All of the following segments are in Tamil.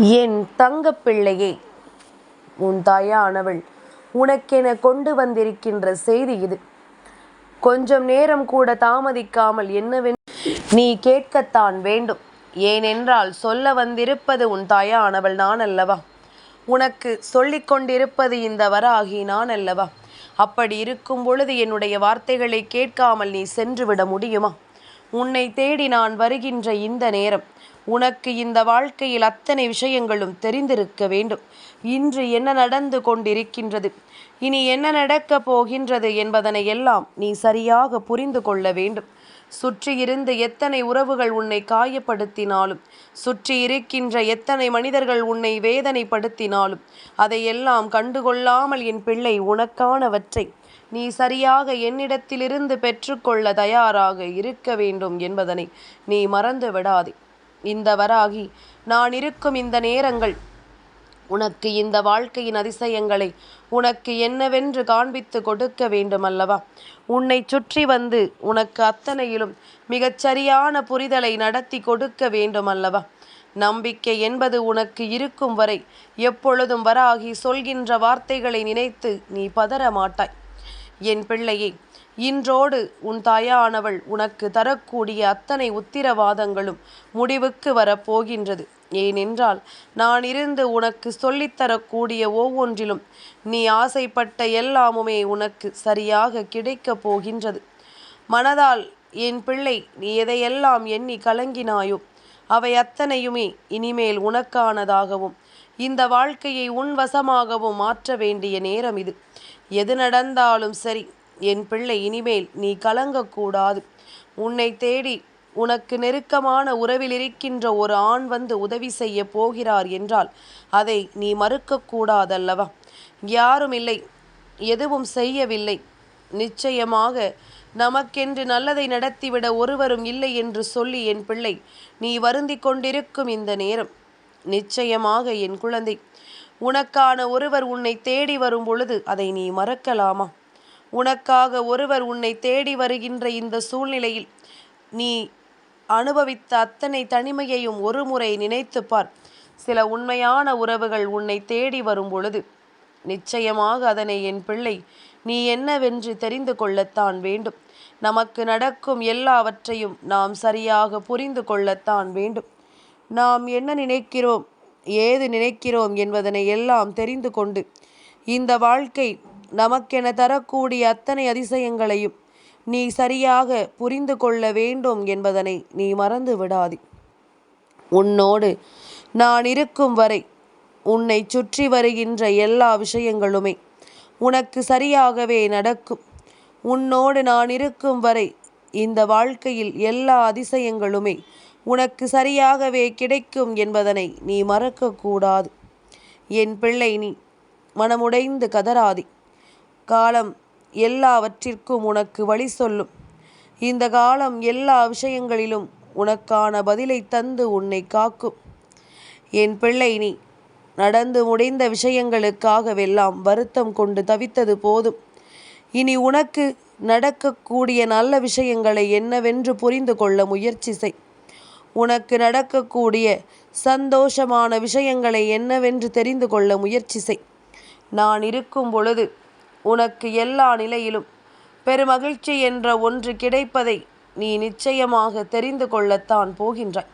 என் தங்கப்பிள்ளையே உன் தாயானவள் உனக்கென கொண்டு வந்திருக்கின்ற செய்தி இது. கொஞ்சம் நேரம் கூட தாமதிக்காமல் என்னவென்று நீ கேட்கத்தான் வேண்டும். ஏனென்றால் சொல்ல வந்திருப்பது உன் தாயானவள் நான் அல்லவா உனக்கு சொல்லிக் கொண்டிருப்பது இந்த வராகி நான் அல்லவா அப்படி இருக்கும் பொழுது என்னுடைய வார்த்தைகளை கேட்காமல் நீ சென்றுவிட முடியுமா? உன்னை தேடி நான் வருகின்ற இந்த நேரம் உனக்கு இந்த வாழ்க்கையில் அத்தனை விஷயங்களும் தெரிந்திருக்க வேண்டும். இன்று என்ன நடந்து கொண்டிருக்கின்றது? இனி என்ன நடக்கப் போகின்றது என்பதனை எல்லாம் நீ சரியாக புரிந்து கொள்ள வேண்டும். சுற்றி இருந்து எத்தனை உறவுகள் உன்னை காயப்படுத்தினாலும் சுற்றி இருக்கின்ற எத்தனை மனிதர்கள் உன்னை வேதனைப்படுத்தினாலும் அதையெல்லாம் கண்டுகொள்ளாமல் என் பிள்ளை உனக்கானவற்றை நீ சரியாக என்னிடத்திலிருந்து பெற்றுக்கொள்ள தயாராக இருக்க வேண்டும் என்பதனை நீ மறந்து விடாதே இந்த வராகி நான் இருக்கும் இந்த நேரங்கள் உனக்கு இந்த வாழ்க்கையின் அதிசயங்களை உனக்கு என்னவென்று காண்பித்து கொடுக்க வேண்டுமல்லவா? உன்னை சுற்றி வந்து உனக்கு அத்தனையிலும் மிகச்சரியான புரிதலை நடத்தி கொடுக்க வேண்டுமல்லவா? நம்பிக்கை என்பது உனக்கு இருக்கும் வரை எப்பொழுதும் வராகி சொல்கின்ற வார்த்தைகளை நினைத்து நீ பதற மாட்டாய். என் பிள்ளையே இன்றோடு உன் தாயானவள் உனக்கு தரக்கூடிய அத்தனை உத்திரவாதங்களும் முடிவுக்கு வரப்போகின்றது. ஏனென்றால் நான் இருந்து உனக்கு சொல்லித்தரக்கூடிய ஒவ்வொன்றிலும் நீ ஆசைப்பட்ட எல்லாமுமே உனக்கு சரியாக கிடைக்கப் போகின்றது. மனதால் என் பிள்ளை நீ எதையெல்லாம் எண்ணி கலங்கினாயோ அவை அத்தனையுமே இனிமேல் உனக்கானதாகவும் இந்த வாழ்க்கையை உன் வசமாகவும் மாற்ற வேண்டிய நேரம் இது. எது நடந்தாலும் சரி என் பிள்ளை இனிமேல் நீ கலங்கக்கூடாது. உன்னை தேடி உனக்கு நெருக்கமான உறவில் இருக்கின்ற ஒரு ஆண் வந்து உதவி செய்ய போகிறார் என்றால் அதை நீ மறுக்கக்கூடாதல்லவா? யாரும் இல்லை எதுவும் செய்யவில்லை. நிச்சயமாக நமக்கென்று நல்லதை நடத்திவிட ஒருவரும் இல்லை என்று சொல்லி என் பிள்ளை நீ வருந்தி கொண்டிருக்கும் இந்த நேரம். நிச்சயமாக என் குழந்தை உனக்கான ஒருவர் உன்னை தேடி வரும் பொழுது அதை நீ மறக்கலாமா? உனக்காக ஒருவர் உன்னை தேடி வருகின்ற இந்த சூழ்நிலையில் நீ அனுபவித்த அத்தனை தனிமையையும் ஒரு முறை நினைத்துப்பார் சில உண்மையான உறவுகள் உன்னை தேடி வரும் பொழுது நிச்சயமாக அதனை என் பிள்ளை நீ என்னவென்று தெரிந்து கொள்ளத்தான் வேண்டும். நமக்கு நடக்கும் எல்லாவற்றையும் நாம் சரியாக புரிந்து கொள்ளத்தான் வேண்டும். நாம் என்ன நினைக்கிறோம் ஏது நினைக்கிறோம் என்பதனை எல்லாம் தெரிந்து கொண்டு இந்த வாழ்க்கை நமக்கென தரக்கூடிய அத்தனை அதிசயங்களையும் நீ சரியாக புரிந்து கொள்ள வேண்டும் என்பதனை நீ மறந்து விடாதே. உன்னோடு நான் இருக்கும் வரை உன்னை சுற்றி வருகின்ற எல்லா விஷயங்களுமே உனக்கு சரியாகவே நடக்கும். உன்னோடு நான் இருக்கும் வரை இந்த வாழ்க்கையில் எல்லா அதிசயங்களுமே உனக்கு சரியாகவே கிடைக்கும் என்பதனை நீ மறக்கக்கூடாது. என் பிள்ளை நீ மனமுடைந்து கதறாதே. காலம் எல்லாவற்றிற்கும் உனக்கு வழி சொல்லும். இந்த காலம் எல்லா விஷயங்களிலும் உனக்கான பதிலை தந்து உன்னை காக்கும். என் பிள்ளை நீ நடந்து முடிந்த விஷயங்களுக்காகவெல்லாம் வருத்தம் கொண்டு தவித்தது போதும். இனி உனக்கு நடக்கக்கூடிய நல்ல விஷயங்களை என்னவென்று புரிந்து கொள்ள முயற்சி செய். உனக்கு நடக்கக்கூடிய சந்தோஷமான விஷயங்களை என்னவென்று தெரிந்து கொள்ள முயற்சி செய். நான் இருக்கும் பொழுது உனக்கு எல்லா நிலையிலும் பெருமகிழ்ச்சி என்ற ஒன்று கிடைப்பதை நீ நிச்சயமாக தெரிந்து கொள்ளத்தான் போகின்றாய்.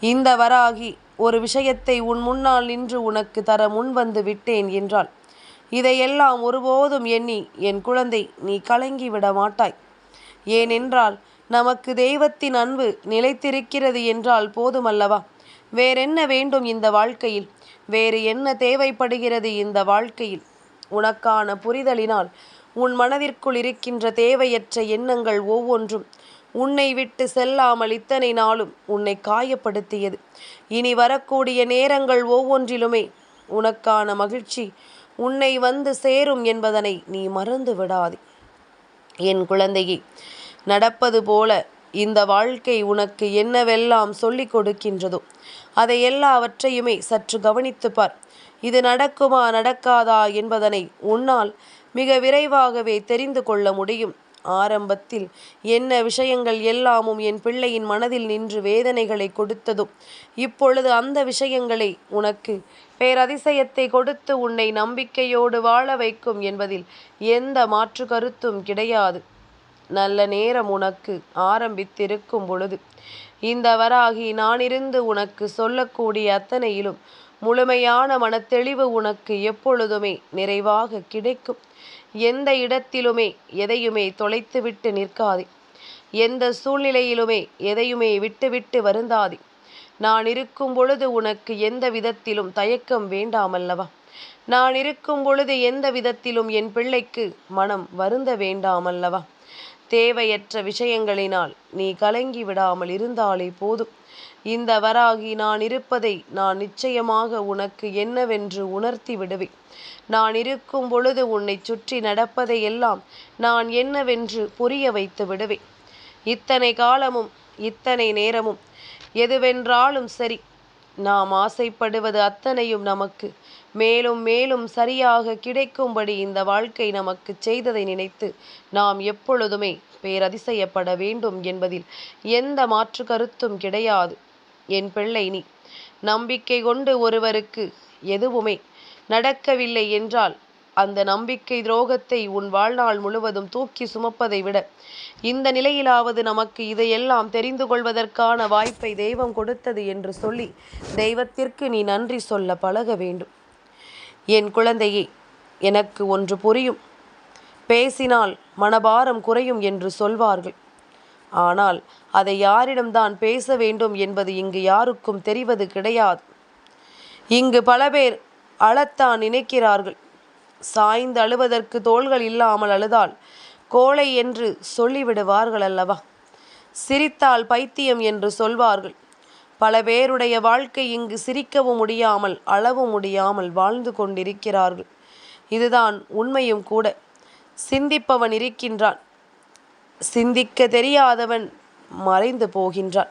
இந்த வராகி ஒரு விஷயத்தை உன் முன்னால் நின்று உனக்கு தர முன்வந்து விட்டேன் என்றால் இதையெல்லாம் ஒருபோதும் எண்ணி என் குழந்தை நீ கலங்கி விட மாட்டாய். ஏனென்றால் நமக்கு தெய்வத்தின் அன்பு நிலைத்திருக்கிறது என்றால் போதுமல்லவா? வேறென்ன வேண்டும் இந்த வாழ்க்கையில்? வேறு என்ன தேவைப்படுகிறது இந்த வாழ்க்கையில்? உனக்கான புரிதலினால் உன் மனதிற்குள் இருக்கின்ற தேவையற்ற எண்ணங்கள் ஒவ்வொன்றும் உன்னை விட்டு செல்லாமல் இத்தனை நாளும் உன்னை காயப்படுத்தியது. இனி வரக்கூடிய நேரங்கள் ஒவ்வொன்றிலுமே உனக்கான மகிழ்ச்சி உன்னை வந்து சேரும் என்பதனை நீ மறந்து விடாதே. என் குழந்தையே நடப்பது போல இந்த வாழ்க்கை உனக்கு என்னவெல்லாம் சொல்லிக் கொடுக்கின்றதோ அதை எல்லாவற்றையுமே சற்று கவனித்து பார். இது நடக்குமா நடக்காதா என்பதனை உன்னால் மிக விரைவாகவே தெரிந்து கொள்ள முடியும். ஆரம்பத்தில் என்ன விஷயங்கள் எல்லாமும் என் பிள்ளையின் மனதில் நின்று வேதனைகளை கொடுத்ததும் இப்பொழுது அந்த விஷயங்களை உனக்கு பேரதிசயத்தை கொடுத்து உன்னை நம்பிக்கையோடு வாழ வைக்கும் என்பதில் எந்த மாற்று கருத்தும் கிடையாது. நல்ல நேரம் உனக்கு ஆரம்பித்திருக்கும் பொழுது இந்த வராகி நானிருந்து உனக்கு சொல்லக்கூடிய அத்தனையிலும் முழுமையான மனத்தெளிவு உனக்கு எப்பொழுதுமே நிறைவாக கிடைக்கும். எந்த இடத்திலுமே எதையுமே தொலைத்துவிட்டு நிற்காதே. எந்த சூழ்நிலையிலுமே எதையுமே விட்டுவிட்டு வருந்தாதே. நான் இருக்கும் பொழுது உனக்கு எந்த விதத்திலும் தயக்கம் வேண்டாமல்லவா? நான் இருக்கும் பொழுது எந்த விதத்திலும் என் பிள்ளைக்கு மனம் வருந்த வேண்டாமல்லவா? தேவையற்ற விஷயங்களினால் நீ கலங்கி விடாமல் இருந்தாலே போதும். இந்த வராகி நான் இருப்பதை நான் நிச்சயமாக உனக்கு என்னவென்று உணர்த்தி விடுவேன். நான் இருக்கும் பொழுது உன்னை சுற்றி நடப்பதை எல்லாம் நான் என்னவென்று புரிய வைத்து விடுவேன். இத்தனை காலமும் இத்தனை நேரமும் எதுவென்றாலும் சரி நாம் ஆசைப்படுவது அத்தனையும் நமக்கு மேலும் மேலும் சரியாக கிடைக்கும்படி இந்த வாழ்க்கை நமக்கு செய்ததை நினைத்து நாம் எப்பொழுதுமே பேரதிசயப்பட வேண்டும் என்பதில் எந்த மாற்று கருத்தும் கிடையாது. என் பிள்ளை நீ. நம்பிக்கை கொண்டு ஒருவருக்கு எதுவுமே நடக்கவில்லை என்றால் அந்த நம்பிக்கை துரோகத்தை உன் வாழ்நாள் முழுவதும் தூக்கி சுமப்பதை விட இந்த நிலையிலாவது நமக்கு இதையெல்லாம் தெரிந்து கொள்வதற்கான வாய்ப்பை தெய்வம் கொடுத்தது என்று சொல்லி தெய்வத்திற்கு நீ நன்றி சொல்ல பழக வேண்டும். என் குழந்தையே எனக்கு ஒன்று புரியும். பேசினால் மனபாரம் குறையும் என்று சொல்வார்கள். ஆனால் அதை யாரிடம்தான் பேச வேண்டும் என்பது இங்கு யாருக்கும் தெரிவது கிடையாது. இங்கு பல பேர் அழத்தான் நினைக்கிறார்கள். சாய்ந்து அழுவதற்கு தோள்கள் இல்லாமல் அழுதால் கோழை என்று சொல்லிவிடுவார்கள் அல்லவா? சிரித்தால் பைத்தியம் என்று சொல்வார்கள். பல பேருடைய வாழ்க்கை இங்கு சிரிக்கவும் முடியாமல் அளவும் முடியாமல் வாழ்ந்து கொண்டிருக்கிறார்கள். இதுதான் உண்மையும் கூட. சிந்திப்பவன் இருக்கின்றான். சிந்திக்க தெரியாதவன் மறைந்து போகின்றான்.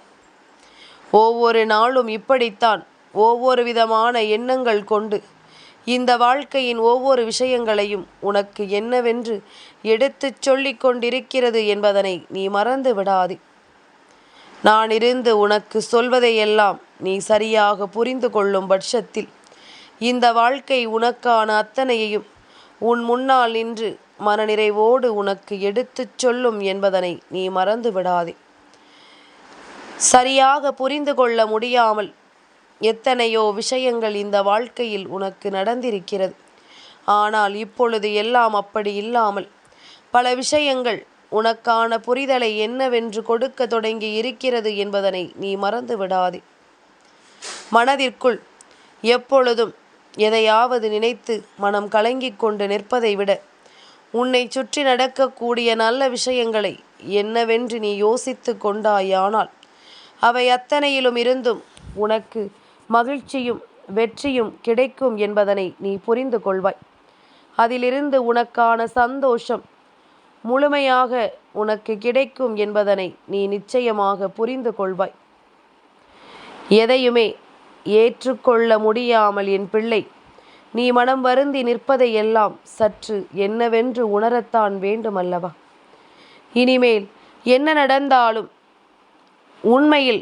ஒவ்வொரு நாளும் இப்படித்தான் ஒவ்வொரு விதமான எண்ணங்கள் கொண்டு இந்த வாழ்க்கையின் ஒவ்வொரு விஷயங்களையும் உனக்கு என்னவென்று எடுத்துச் சொல்லிக் கொண்டிருக்கிறது என்பதனை நீ மறந்து விடாதே. நான் இருந்து உனக்கு சொல்வதையெல்லாம் நீ சரியாக புரிந்து கொள்ளும் பட்சத்தில் இந்த வாழ்க்கை உனக்கான அத்தனையையும் உன் முன்னால் நின்று மனநிறைவோடு உனக்கு எடுத்துச் சொல்லும் என்பதனை நீ மறந்து விடாதே. சரியாக புரிந்து கொள்ள முடியாமல் எத்தனையோ விஷயங்கள் இந்த வாழ்க்கையில் உனக்கு நடந்திருக்கிறது. ஆனால் இப்பொழுது எல்லாம் அப்படி இல்லாமல் பல விஷயங்கள் உனக்கான புரிதலை என்னவென்று கொடுக்க தொடங்கி இருக்கிறது என்பதனை நீ மறந்து விடாதே. மனதிற்குள் எப்பொழுதும் எதையாவது நினைத்து மனம் கலங்கிக் கொண்டு நிற்பதை விட உன்னை சுற்றி நடக்கக்கூடிய நல்ல விஷயங்களை என்னவென்று நீ யோசித்து கொண்டாயானால் அவை அத்தனையிலும் இருந்தும் உனக்கு மகிழ்ச்சியும் வெற்றியும் கிடைக்கும் என்பதனை நீ புரிந்து கொள்வாய். அதிலிருந்து உனக்கான சந்தோஷம் முழுமையாக உனக்கு கிடைக்கும் என்பதனை நீ நிச்சயமாக புரிந்து கொள்வாய். எதையுமே ஏற்றுக்கொள்ள முடியாமல் என் பிள்ளை நீ மனம் வருந்தி நிற்பதையெல்லாம் சற்று என்னவென்று உணரத்தான் வேண்டுமல்லவா? இனிமேல் என்ன நடந்தாலும் உண்மையில்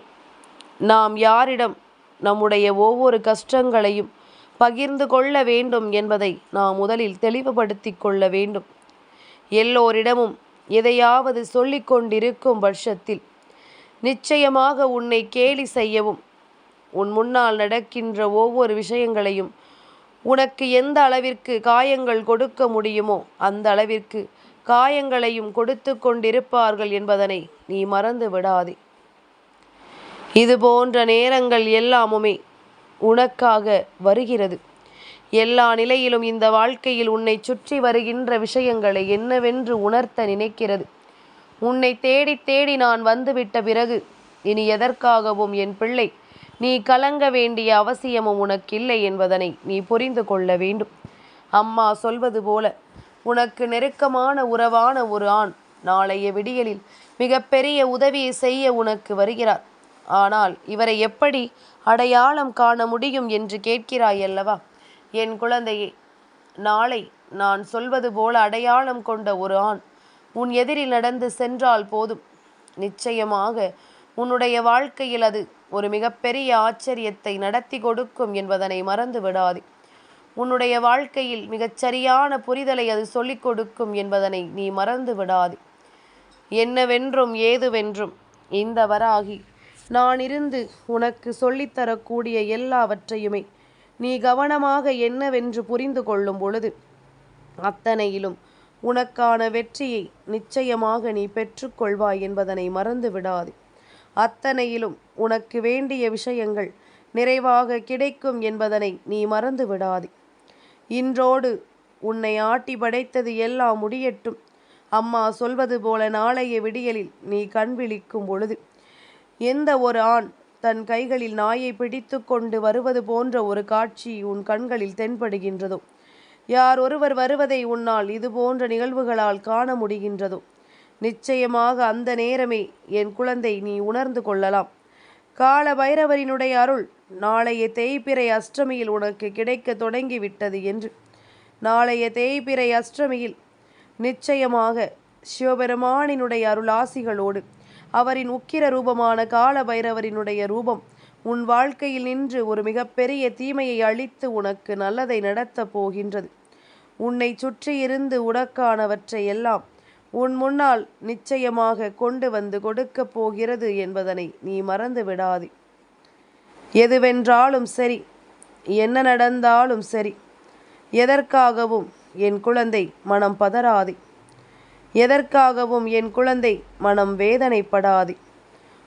நாம் யாரிடம் நம்முடைய ஒவ்வொரு கஷ்டங்களையும் பகிர்ந்து கொள்ள வேண்டும் என்பதை நாம் முதலில் தெளிவுபடுத்தி கொள்ள வேண்டும். எல்லோரிடமும் எதையாவது சொல்லிக் கொண்டிருக்கும் பட்சத்தில் நிச்சயமாக உன்னை கேலி செய்யவும் உன் முன்னால் நடக்கின்ற ஒவ்வொரு விஷயங்களையும் உனக்கு எந்த அளவிற்கு காயங்கள் கொடுக்க முடியுமோ அந்த அளவிற்கு காயங்களையும் கொடுத்து கொண்டிருப்பார்கள் என்பதனை நீ மறந்து விடாதே. இது போன்ற நேரங்கள் எல்லாமுமே உனக்காக வருகிறது. எல்லா நிலையிலும் இந்த வாழ்க்கையில் உன்னை சுற்றி வருகின்ற விஷயங்களை என்னவென்று உணர்த்த நினைக்கிறது. உன்னை தேடி தேடி நான் வந்துவிட்ட பிறகு இனி எதற்காகவும் என் பிள்ளை நீ கலங்க வேண்டிய அவசியமும் உனக்கில்லை என்பதனை நீ புரிந்து கொள்ள வேண்டும். அம்மா சொல்வது போல உனக்கு நெருக்கமான உறவான ஒரு ஆண் நாளைய விடியலில் மிகப்பெரிய உதவியை செய்ய உனக்கு வருகிறார். ஆனால் இவரை எப்படி அடையாளம் காண முடியும் என்று கேட்கிறாயல்லவா? என் குழந்தையே நாளை நான் சொல்வது போல அடையாளம் கொண்ட ஒரு ஆண் உன் எதிரில் நடந்து சென்றால் போதும். நிச்சயமாக உன்னுடைய வாழ்க்கையில் அது ஒரு மிகப்பெரிய ஆச்சரியத்தை நடத்தி கொடுக்கும் என்பதனை மறந்து விடாதே. உன்னுடைய வாழ்க்கையில் மிகச்சரியான புரிதலை அது சொல்லிக் கொடுக்கும் என்பதனை நீ மறந்து விடாதே. என்னவென்றும் ஏதுவென்றும் இந்த வராகி நான் இருந்து உனக்கு சொல்லித்தரக்கூடிய எல்லாவற்றையுமே நீ கவனமாக என்னவென்று புரிந்து கொள்ளும் பொழுது அத்தனையிலும் உனக்கான வெற்றியை நிச்சயமாக நீ பெற்றுக்கொள்வாய் என்பதனை மறந்து விடாதே. அத்தனையிலும் உனக்கு வேண்டிய விஷயங்கள் நிறைவாக கிடைக்கும் என்பதனை நீ மறந்து விடாதே இன்றோடு உன்னை ஆட்டி படைத்தது எல்லாம் முடியட்டும். அம்மா சொல்வது போல நாளைய விடியலில் நீ கண் விழிக்கும் பொழுது எந்த ஒரு ஆண் தன் கைகளில் நாயை பிடித்து கொண்டு வருவது போன்ற ஒரு காட்சி உன் கண்களில் தென்படுகின்றதோ? யார் ஒருவர் வருவதை உன்னால் இது போன்ற நிகழ்வுகளால் காண முடிகின்றதோ? நிச்சயமாக அந்த நேரமே என் குழந்தை நீ உணர்ந்து கொள்ளலாம். கால பைரவரினுடைய அருள் நாளைய தேய்பிறை அஷ்டமியில் உனக்கு கிடைக்க தொடங்கிவிட்டது என்று. நாளைய தேய்பிறை அஷ்டமியில் நிச்சயமாக சிவபெருமானினுடைய அருளாசிகளோடு அவரின் உக்கிர ரூபமான கால பைரவரினுடைய ரூபம் உன் வாழ்க்கையில் நின்று ஒரு மிகப்பெரிய தீமையை அழித்து உனக்கு நல்லதை நடத்தப் போகின்றது. உன்னை சுற்றியிருந்து உனக்கானவற்றை எல்லாம் உன் முன்னால் நிச்சயமாக கொண்டு வந்து கொடுக்கப் போகிறது என்பதனை நீ மறந்து விடாதே. எதுவென்றாலும் சரி என்ன நடந்தாலும் சரி எதற்காகவும் என் குழந்தை மனம் பதறாதே. எதற்காகவும் என் குழந்தை மனம் வேதனைப்படாதே.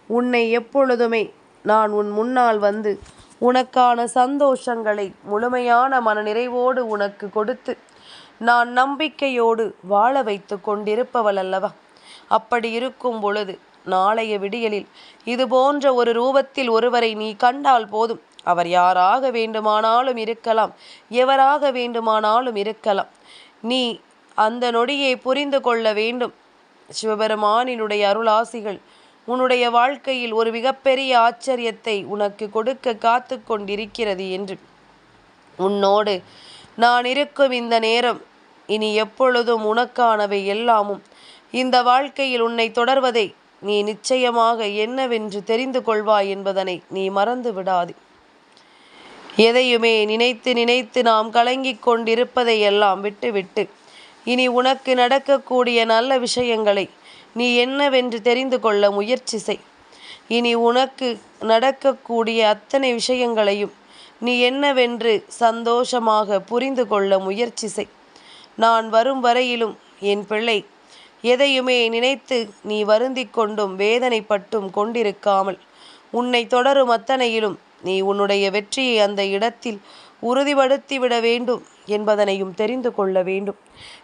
உன்னை எப்பொழுதுமே நான் உன் முன்னால் வந்து உனக்கான சந்தோஷங்களை முழுமையான மனநிறைவோடு உனக்கு கொடுத்து நான் நம்பிக்கையோடு வாழ வைத்து கொண்டிருப்பவள் அல்லவா அப்படி இருக்கும் பொழுது நாளைய விடியலில் இது போன்ற ஒரு ரூபத்தில் ஒருவரை நீ கண்டால் போதும். அவர் யாராக வேண்டுமானாலும் இருக்கலாம் எவராக வேண்டுமானாலும் இருக்கலாம். நீ அந்த நொடியை புரிந்து கொள்ள வேண்டும். சிவபெருமானினுடைய அருளாசிகள் உன்னுடைய வாழ்க்கையில் ஒரு மிகப்பெரிய ஆச்சரியத்தை உனக்கு கொடுக்க காத்து கொண்டிருக்கிறது என்று. உன்னோடு நான் இருக்கும் இந்த நேரம் இனி எப்பொழுதும் உனக்கானவை எல்லாமும். இந்த வாழ்க்கையில் உன்னை தொடர்வதை நீ நிச்சயமாக என்னவென்று தெரிந்து கொள்வாய் என்பதனை நீ மறந்து விடாதே. எதையுமே நினைத்து நினைத்து நாம் கலங்கிக் கொண்டிருப்பதை எல்லாம் விட்டுவிட்டு இனி உனக்கு நடக்கக்கூடிய நல்ல விஷயங்களை நீ என்னவென்று தெரிந்து கொள்ள முயற்சி செய். இனி உனக்கு நடக்கக்கூடிய அத்தனை விஷயங்களையும் நீ என்னவென்று சந்தோஷமாக புரிந்து கொள்ள முயற்சி செய். நான் வரும் வரையிலும் என் பிள்ளை. எதையுமே நினைத்து நீ வருந்தி கொண்டும் வேதனைப்பட்டும் கொண்டிருக்காமல் உன்னை தொடரும் அத்தனையிலும் நீ உன்னுடைய வெற்றியை அந்த இடத்தில் உறுதிப்படுத்திவிட வேண்டும் என்பதனையும் தெரிந்து கொள்ள வேண்டும்.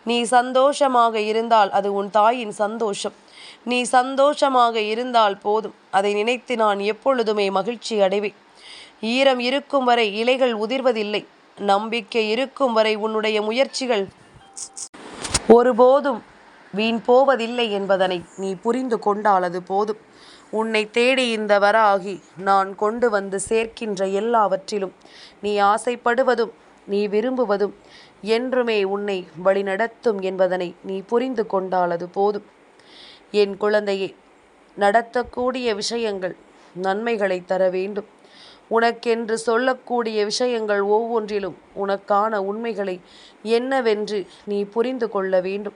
நீ சந்தோஷமாக இருந்தால் அது உன் தாயின் சந்தோஷம். நீ சந்தோஷமாக இருந்தால் போதும். அதை நினைத்து நான் எப்பொழுதுமே மகிழ்ச்சி அடைவேன். ஈரம் இருக்கும் வரை இலைகள் உதிர்வதில்லை. நம்பிக்கை இருக்கும் வரை உன்னுடைய முயற்சிகள் ஒருபோதும் வீண் போவதில்லை என்பதனை நீ புரிந்து கொண்டால் அது போதும். உன்னை தேடி இந்த வராகி நான் கொண்டு வந்து சேர்க்கின்ற எல்லாவற்றிலும் நீ ஆசைப்படுவதும் நீ விரும்புவதும் என்றுமே உன்னை வழிநடத்தும் என்பதனை நீ புரிந்து கொண்டால் அது போதும். என் குழந்தையே நடத்தக்கூடிய விஷயங்கள் நன்மைகளை தர வேண்டும். உனக்கென்று சொல்லக்கூடிய விஷயங்கள் ஒவ்வொன்றிலும் உனக்கான உண்மைகளை என்னவென்று நீ புரிந்து கொள்ள வேண்டும்.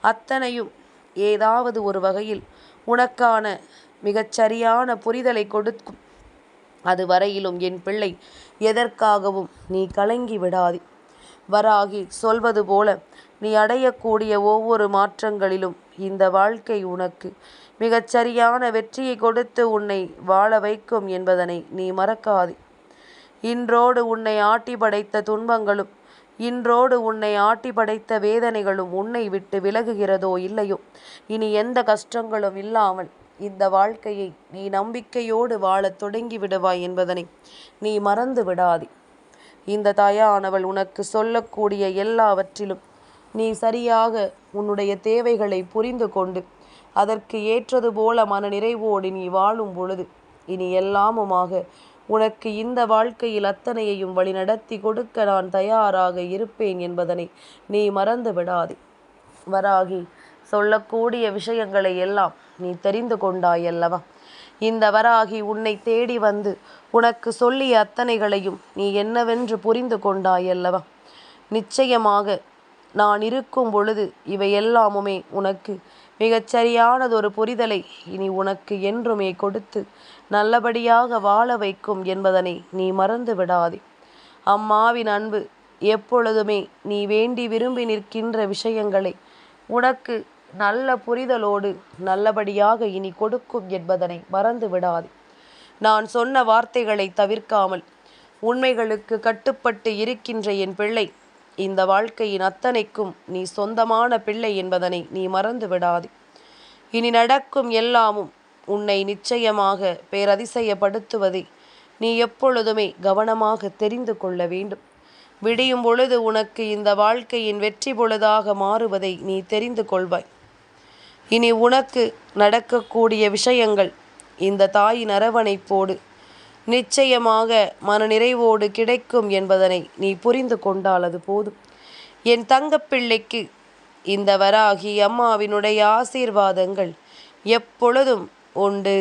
அத்தனையும் ஏதாவது ஒரு வகையில் உனக்கான மிகச்சரியான புரிதலை கொடுக்கும். அது வரையிலும் என் பிள்ளை எதற்காகவும் நீ கலங்கி விடாதே. வராகி சொல்வது போல நீ அடையக்கூடிய ஒவ்வொரு மாற்றங்களிலும் இந்த வாழ்க்கை உனக்கு மிகச்சரியான வெற்றியை கொடுத்து உன்னை வாழ வைக்கும் என்பதனை நீ மறக்காதே. இன்றோடு உன்னை ஆட்டி படைத்த துன்பங்களும் இன்றோடு உன்னை ஆட்டி படைத்த வேதனைகளும் உன்னை விட்டு விலகுகிறதோ இல்லையோ? இனி எந்த கஷ்டங்களும் இல்லாமல் இந்த வாழ்க்கையை நீ நம்பிக்கையோடு வாழத் தொடங்கி விடுவாய் என்பதனை நீ மறந்து விடாதே. இந்த தாயானவள் உனக்கு சொல்லக்கூடிய எல்லாவற்றிலும் நீ சரியாக உன்னுடைய தேவைகளை புரிந்து கொண்டு அதற்கு ஏற்றது போல மன நிறைவோடு நீ வாழும் பொழுது இனி எல்லாமுமாக உனக்கு இந்த வாழ்க்கையில் அத்தனையையும் வழிநடத்தி கொடுக்க நான் தயாராக இருப்பேன் என்பதனை நீ மறந்து விடாதே. வராகி சொல்லக்கூடிய விஷயங்களை எல்லாம் நீ தெரிந்து கொண்டாய் அல்லவா இந்த வராகி உன்னை தேடி வந்து உனக்கு சொல்லிய அத்தனைகளையும் நீ என்னவென்று புரிந்து கொண்டாய் அல்லவா நிச்சயமாக நான் இருக்கும் பொழுது இவையெல்லாமுமே உனக்கு மிகச்சரியானதொரு புரிதலை இனி உனக்கு என்றுமே கொடுத்து நல்லபடியாக வாழ வைக்கும் என்பதனை நீ மறந்து விடாதே. அம்மாவின் அன்பு எப்பொழுதுமே நீ வேண்டி விரும்பி நிற்கின்ற விஷயங்களை உனக்கு நல்ல புரிதலோடு நல்லபடியாக இனி கொடுக்கும் என்பதனை மறந்து விடாதே. நான் சொன்ன வார்த்தைகளை தவிர்க்காமல் உண்மைகளுக்கு கட்டுப்பட்டு இருக்கின்ற என் பிள்ளை இந்த வாழ்க்கையின் அத்தனைக்கும் நீ சொந்தமான பிள்ளை என்பதனை நீ மறந்து விடாதே. இனி நடக்கும் எல்லாமும் உன்னை நிச்சயமாக பேரதிசயப்படுத்துவதை நீ எப்பொழுதுமே கவனமாக தெரிந்து கொள்ள வேண்டும். விடியும் பொழுது உனக்கு இந்த வாழ்க்கையின் வெற்றி பொழுதாக மாறுவதை நீ தெரிந்து கொள்வாய். இனி உனக்கு நடக்கக்கூடிய விஷயங்கள் இந்த தாயின் அரவணைப்போடு நிச்சயமாக மனநிறைவோடு கிடைக்கும் என்பதனை நீ புரிந்து கொண்டால் அது போதும். என் தங்கப்பிள்ளைக்கு இந்த வராகி அம்மாவினுடைய ஆசீர்வாதங்கள் எப்பொழுதும் உண்டு.